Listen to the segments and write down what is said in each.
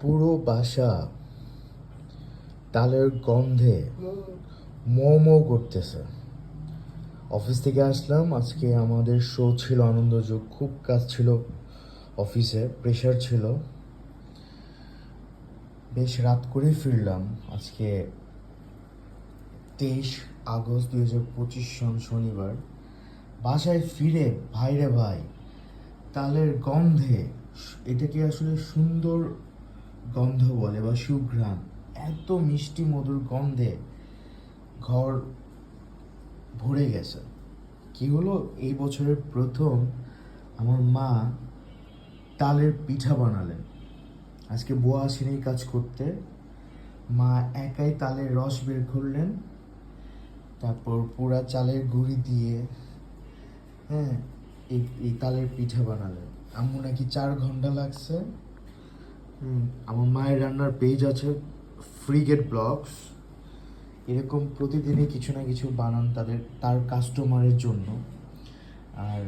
পুরো বাসা তালের গন্ধে মো মো করতেছে। অফিস থেকে আসলাম, আজকে আমাদের শো ছিল আনন্দযোগ খুব কাজ ছিল, অফিসে প্রেশার ছিল। বেশ রাত করেই ফিরলাম, আজকে তেইশ আগস্ট দুই হাজার পঁচিশ সন শনিবার। বাসায় ফিরে ভাইরে ভাই, তালের গন্ধে, এটাকে আসলে সুন্দর গন্ধ বলে বা সুঘ্রাণ, এত মিষ্টি মধুর গন্ধে ঘর ভরে গেছে। কি হলো? এই বছরের প্রথম আমার মা তালের পিঠা বানালেন। আজকে বোয়া আসেনি এই কাজ করতে। মা একাই তালের রস বের করলেন। তারপর পুরা চালের গুঁড়ি দিয়ে হ্যাঁ এই তালের পিঠা বানালেন। আম্মু নাকি চার ঘণ্টা লাগছে। আমার মায়ের রান্নার পেজ আছে ফ্রিগেট ব্লগস এরকম প্রতিদিনই কিছু না কিছু বানান তাদের তার কাস্টমারের জন্য। আর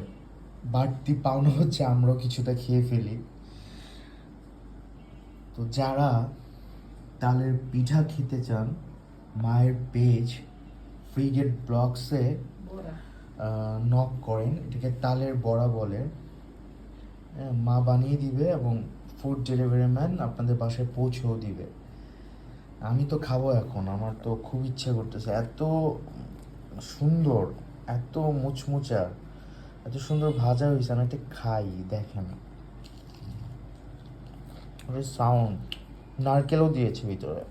বাড়তি পাওনা হচ্ছে আমরাও কিছুটা খেয়ে ফেলি। তো যারা তালের পিঠা খেতে চান মায়ের পেজ ফ্রিগেট ব্লগসে নক করেন। এটাকে তালের বড়া বলে। হ্যাঁ, মা বানিয়ে দিবে এবং ফুড ডেলিভারি ম্যান আপনাদের বাসায় পৌঁছেও দিবে। আমি তো খাব এখন, আমার তো খুব ইচ্ছে করতেছে। এত সুন্দর, এত মুচমুচা, এত সুন্দর ভাজা হয়েছে, আমি একটা খাই, দেখেন। সাউন্ড নারকেলও দিয়েছে ভিতরে।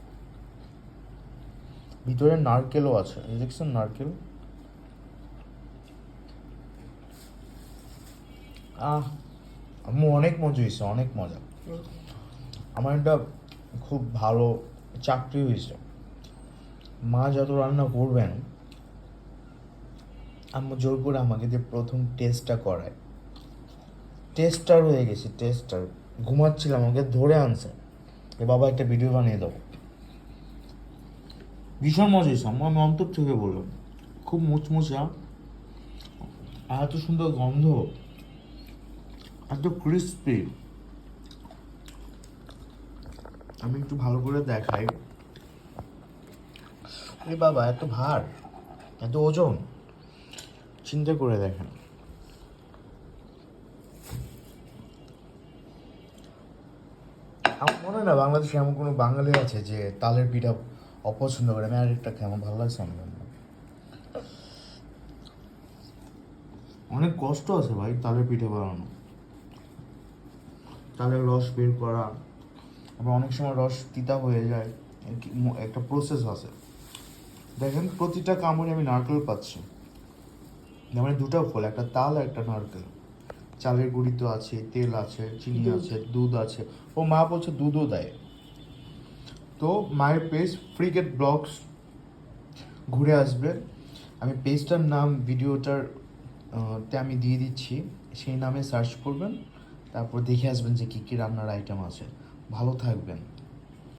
ভিতরে নারকেলও আছে দেখছেন নারকেল? আহ, আম্মু, অনেক মজা হয়েছে, অনেক মজা। আমার একটা খুব ভালো চাকরি হয়েছে। মা যত রান্না করবেন, আম্মু জোর করে আমাকে যে প্রথম টেস্টটা করায়। টেস্টার হয়ে গেছি টেস্টার ঘুমাচ্ছিলাম, আমাকে ধরে আনছে। এ বাবা একটা ভিডিও বানিয়ে দাও। ভীষণ মজা হয়েছে, আম্মু আমি অন্তর থেকে বললাম, খুব মুচমুচা আর এত সুন্দর গন্ধ, এত ক্রিস্পি আমি একটু ভালো করে দেখাই। আরে বাবা, এত ভার, এত ওজন। চিন্তা করে দেখেন। আমার মনে হয় না বাংলাদেশে এমন কোনো বাঙালি আছে যে তালের পিঠা অপছন্দ করে। আমি আরেকটা খাই আমার ভালো লাগছে আমার অনেক কষ্ট আছে ভাই তালের পিঠে বানানো। তালের রস বের করা। আবার অনেক সময় রস তিতা হয়ে যায় একটা প্রসেস আছে। দেখেন প্রতিটা কামড়ে আমি নারকেল পাচ্ছি। মানে দুটো ফল একটা তাল আর একটা নারকেল। চালের গুঁড়ি তো আছে তেল আছে চিনি আছে দুধ আছে। ও মা বলছে দুধও দেয়। তো মায়ের পেজ ফ্রিগেট ব্লগস ঘুরে আসবে। আমি পেজটার নাম ভিডিওটার তে আমি দিয়ে দিচ্ছি। সেই নামে সার্চ করবেন তারপর দেখে আসবেন যে কী কী রান্নার আইটেম আছে। ভালো থাকবেন।